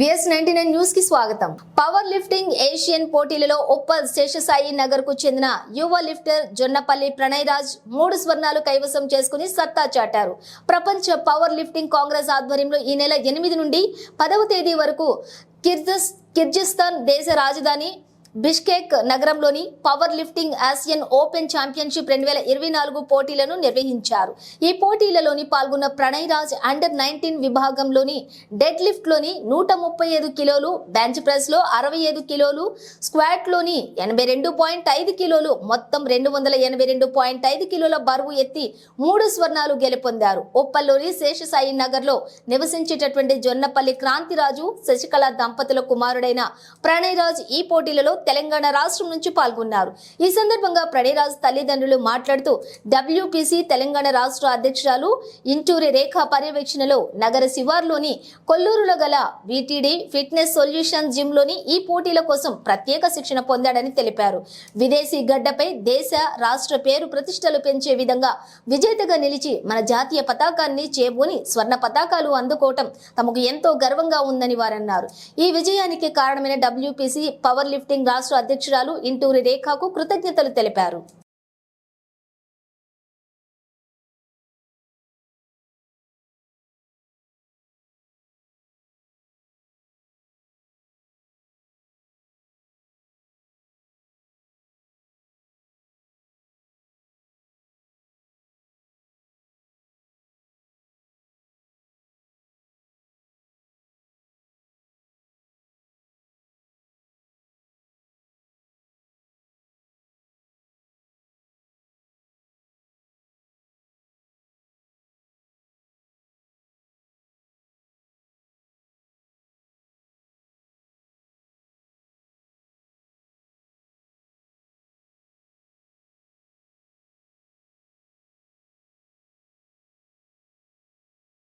VS ninety nine న్యూస్కి స్వాగతం. Power lifting Asian పోటీలలో ఉప్పల్ శేషసాయి నగర్కు చెందిన యువ లిఫ్టర్ జొన్నపల్లి ప్రణయ్ రాజ్ మూడు స్వర్ణాలు కైవసం చేసుకుని సత్తా చాటారు. ప్రపంచ పవర్ లిఫ్టింగ్ కాంగ్రెస్ ఆధ్వర్యంలో ఈ నెల ఎనిమిది నుండి పదవ తేదీ వరకు కిర్జస్ కిర్గిస్తాన్ దేశ రాజధాని బిష్కేక్ నగరంలోని power lifting Asian open championship రెండు వేల ఇరవై నాలుగు పోటీలను నిర్వహించారు. ఈ పోటీలలోని పాల్గొన్న ప్రణయ్ రాజ్ అండర్ నైన్టీన్ విభాగంలోని డెడ్ లిఫ్ట్లోని నూట ముప్పై ఐదు కిలోలు బెంచ్ ప్రెస్లో అరవై ఐదు కిలోలు స్క్వాట్లోని ఎనభై రెండు పాయింట్ ఐదు కిలోలు మొత్తం రెండు వందల ఎనభై రెండు పాయింట్ ఐదు కిలోల బరువు ఎత్తి మూడు స్వర్ణాలు గెలుపొందారు. ఉప్పల్లోని శేషసాయి నగర్లో నివసించేటటువంటి జొన్నపల్లి క్రాంతిరాజు శశికళ దంపతుల కుమారుడైన ప్రణయ్ రాజ్ ఈ పోటీలలో తెలంగాణ రాష్ట్రం నుంచి పాల్గొన్నారు. ఈ సందర్భంగా ప్రణయరాజు తల్లిదండ్రులు మాట్లాడుతూ డబ్ల్యూపీసీ తెలంగాణ రాష్ట్ర అధ్యక్షురాలు ఇంటూరి రేఖ పర్యవేక్షణలో నగర శివార్లోని కొల్లూరులో గల విటిడి ఫిట్నెస్ సొల్యూషన్ జిమ్లోని ఈ పోటీల కోసం ప్రత్యేక శిక్షణ పొందాడని తెలిపారు. విదేశీ గడ్డపై దేశ రాష్ట్ర పేరు ప్రతిష్టలు పెంచే విధంగా విజేతగా నిలిచి మన జాతీయ పతాకాన్ని చేబూని స్వర్ణ పతాకాలు అందుకోవటం తమకు ఎంతో గర్వంగా ఉందని వారన్నారు. ఈ విజయానికి కారణమైన డబ్ల్యూపీసీ పవర్ లిఫ్టింగ్ రాష్ట్ర అధ్యక్షురాలు ఇంటూరి రేఖకు కృతజ్ఞతలు తెలిపారు.